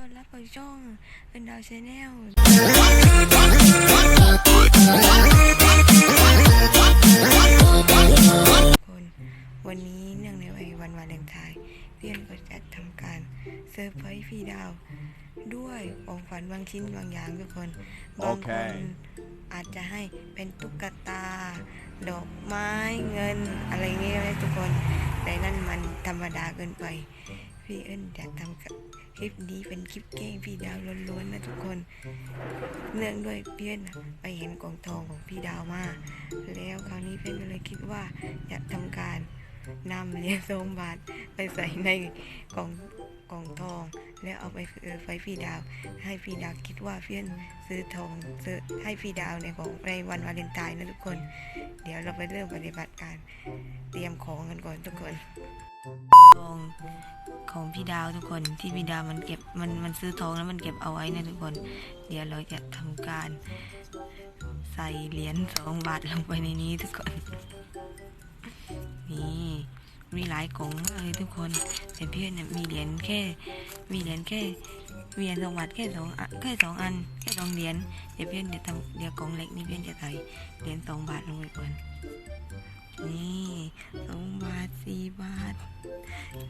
ต้อนรับเข้าช่องเป็นดาวชาแนลคนวันนี้เนื่องในวันวาเลนไทน์เรียนก็จะทำการเซอร์ไพรส์พี่ดาว ด้วยของฝันบางชิ้นบางอย่างทุกคนบางคนอาจจะให้เป็นตุ๊กตา ดอกไม้เงินอะไรเงี้ยนะทุกคน แต่นั่นมันธรรมดาเกินไป พี่เอิญอยากทำกับ คลิปนี้เป็นคลิปแกล้งพี่ดาวล้วนๆนะทุกคน เนื่องด้วยเพื่อนไปเห็นกล่องทองของพี่ดาวมา แล้วคราวนี้เพื่อนก็เลยคิดว่าอยากทำการนำเหรียญสองบาทไปใส่ในกล่องกล่องทอง แล้วเอาไปเออไฟพี่ดาว ให้พี่ดาวคิดว่าเพื่อนซื้อทองซื้อให้พี่ดาวในของในวันวาเลนไทน์นะทุกคน เดี๋ยวเราไปเริ่มปฏิบัติการเตรียมของกันก่อนทุกคน ทองของพี่ดาวทุกคนที่พี่ดาวมันเก็บมันมันซื้อทองแล้วมันเก็บเอาไว้นะทุกคน เดี๋ยวเราจะทำการใส่เหรียญสองบาทลงไปในนี้ทุกคน นี่มีหลายกล่องมากเลยทุกคนแต่เพื่อนเนี่ยมีเหรียญแค่ มีเหรียญแค่มีเหรียญสองบาทแค่สองแค่สองอันแค่สองเหรียญเดี๋ยวเพื่อนจะทำเดี๋ยวกล่องเล็กนี่เพื่อนจะใส่เหรียญสองบาทลงไปก่อน นี่สองบาทสี่บาท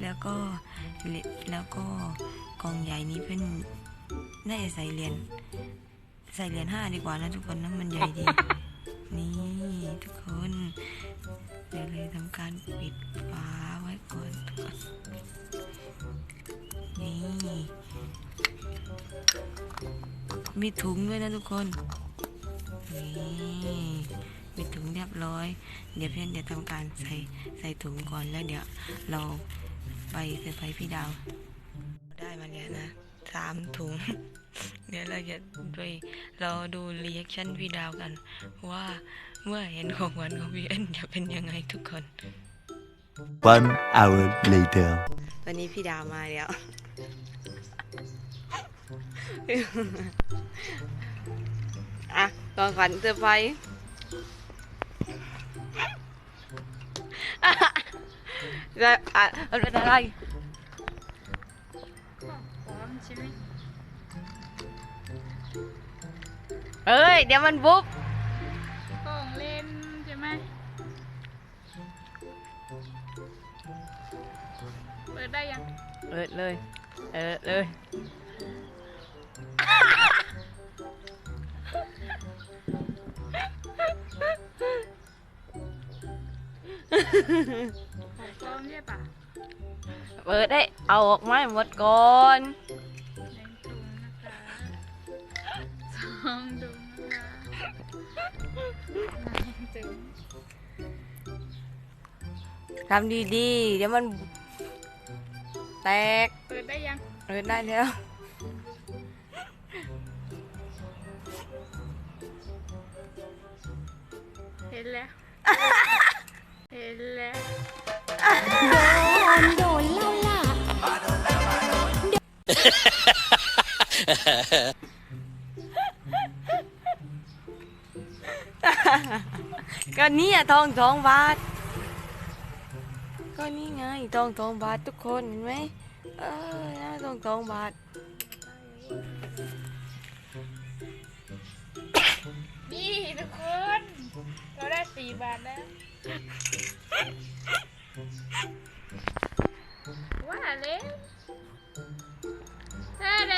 แล้วก็เหรียญแล้วก็กล่องใหญ่นี้เพื่อนน่าจะใส่เหรียญใส่เหรียญห้าดีกว่านะทุกคนนะมันใหญ่ดี นี่ทุกคนเดี๋ยวเลยทำการปิดฝาไว้ก่อนทุกคนนี่มีถุงด้วยนะทุกคนนี่ มีถุงเรียบร้อย เดี๋ยวเพื่อนจะทำการใส่ใส่ถุงก่อนแล้วเดี๋ยวเราไปเซอร์ไพรส์พี่ดาว ได้มาแล้วนะสามถุง เดี๋ยวเราจะไปรอดูรีแอคชั่นพี่ดาวกัน ว่าเมื่อเห็นของขวัญของพี่เอ็นจะเป็นยังไงทุกคน One hour later. ตอนนี้พี่ดาวมาแล้ว อะกองขวัญเซอร์ไพรส์ จะอะมันเป็นอะไรพร้อมใช่ไของเล่นใช่ไหมเปิดได้ยังเปิดเลยเออเลยของปลอมใช่ปะเปิดได้เอาออกมาให้หมดก่อนในถุงนะคะสองถุงนะคะหนึ่งถุงทำดีๆ เดี๋ยวมัน แตกเปิดได้ยัง เปิดได้แล้ว เห็นแล้ว ก็นี่อะทองสองบาท ก็นี่ไงทองสองบาททุกคนเห็นไหมเออนะทองสองบาทนี่ทุกคน เราได้สี่บาทแล้วว่าเล่นแท้เด้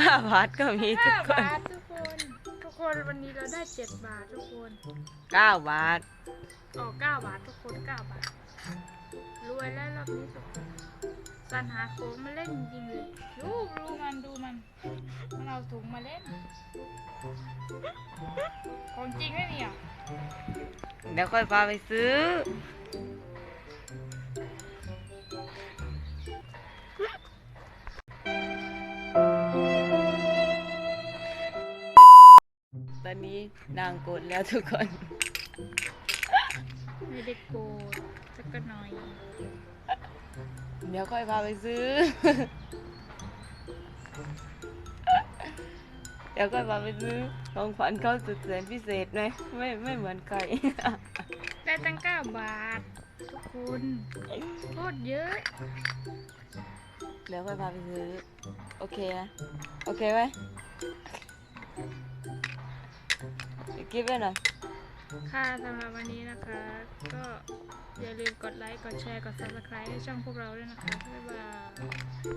ห้าบาทก็มีทุห้ากคนบาททุกคน ทุกคนวันนี้เราได้เจ็ดบาททุกคนเก้าบาท ออกเก้าบาททุกคนเก้าบาท รวยแล้วรอบนี้ทุกคนสันหาโค้งมาเล่นจริงๆเลยดูดูมันดูมัน มันเอาถุงมาเล่น ของจริงไหมเนี่ย เดี๋ยวค่อยพาไปซื้อ นนี้นางกดแล้วทุกคน ไม่ได้โกรธสักหน่อยเดี๋ยวค่อยพาไปซื้อ เดี๋ยวค่อยพาไปซื้อของขวัญเขาสุดแสนพิเศษไหมไม่ไม่เหมือนใคร ได้ตั้งเก้าบาท ทุกคนโคตรเยอะแล้วค่อยพาไปซื้อ โอเคนะ โอเคไหม กิฟต์ไว้หน่อย ค่ะสำหรับวันนี้นะคะ ก็อย่าลืมกดไลค์ กดแชร์ กด subscribe ให้ช่องพวกเราด้วยนะคะ บ๊ายบาย